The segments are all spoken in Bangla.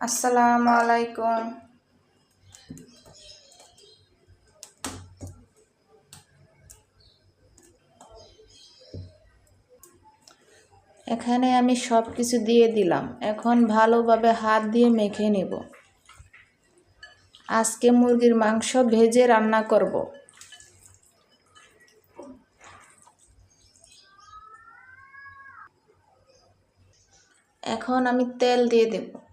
আসসালামু আলাইকুম। এখানে আমি সব কিছু দিয়ে দিলাম। এখন ভালোভাবে হাত দিয়ে মেখে নেব। আজকে মুরগির মাংস ভেজে রান্না করব। এখন আমি তেল দিয়ে দেব।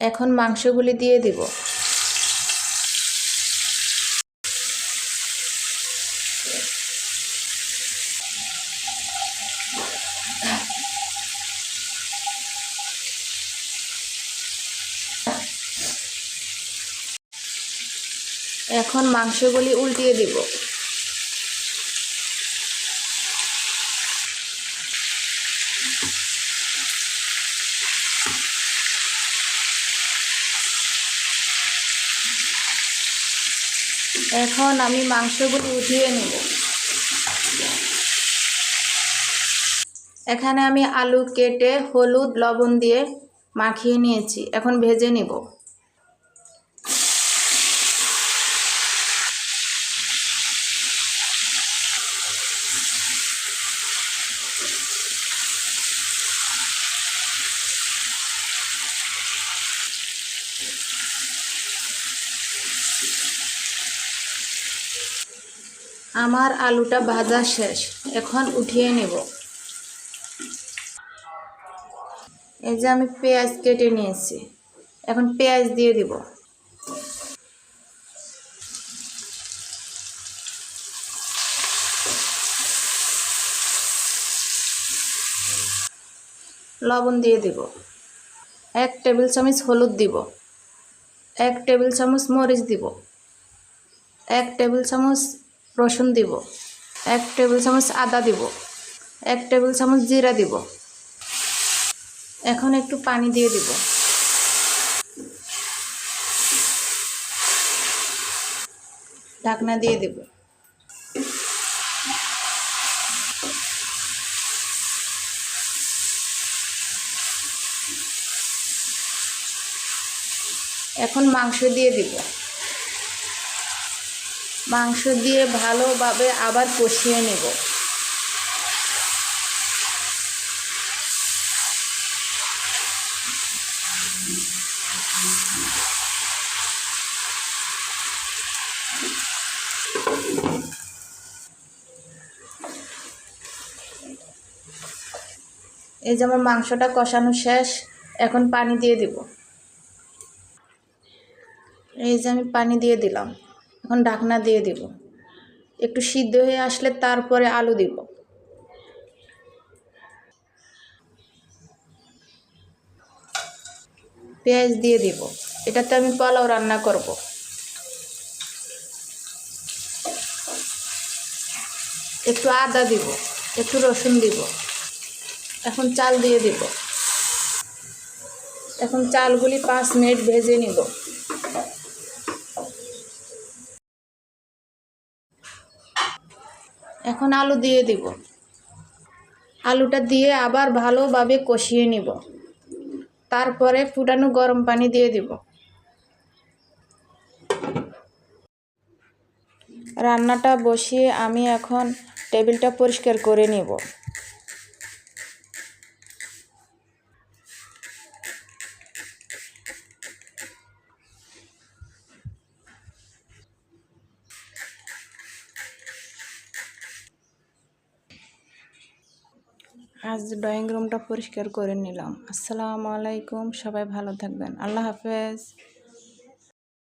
এখন মাংসগুলি দিয়ে দেব। এখন মাংসগুলি উল্টিয়ে দিব। এখন আমি মাংসগুলি উঠিয়ে নেব। এখানে আমি আলু কেটে হলুদ, লবণ দিয়ে মাখিয়ে নিয়েছি। এখন ভেজে নেব। আমার আলুটা ভাজা শেষ, এখন উঠিয়ে নেব। এই যে আমি পেঁয়াজ কেটে নিয়েছি, এখন পেঁয়াজ দিয়ে দিব। লবণ দিয়ে দিব। এক টেবিল চামচ হলুদ দিব। এক টেবিল চামচ মরিচ দিব। এক টেবিল চামচ রসুন দিব, এক টেবিল চামচ আদা দিব, এক টেবিল চামচ জিরা দিব। এখন একটু পানি দিয়ে দিব। ঢাকনা দিয়ে দেব। এখন মাংস দিয়ে দিব। মাংস দিয়ে ভালোভাবে আবার কষিয়ে নেব। এই যে আমার মাংসটা কষানো শেষ, এখন পানি দিয়ে দিব। এই যে আমি পানি দিয়ে দিলাম। এখন ঢাকনা দিয়ে দিব। একটু সিদ্ধ হয়ে আসলে তারপরে আলু দিব। পেঁয়াজ দিয়ে দিব। এটাতে আমি পোলাও রান্না করব। একটু আদা দিব, একটু রসুন দিব। এখন চাল দিয়ে দিব। এখন চালগুলি পাঁচ মিনিট ভেজে নিব। এখন আলু দিয়ে দিব। আলুটা দিয়ে আবার ভালোভাবে কষিয়ে নিব। তারপরে ফুটানো গরম পানি দিয়ে দিব। রান্নাটা বসিয়ে আমি এখন টেবিলটা পরিষ্কার করে নিব। আজ ড্রয়িং রুমটা পরিষ্কার করে নিলাম। আসসালামু আলাইকুম সবাই ভালো থাকবেন। আল্লাহ হাফেজ।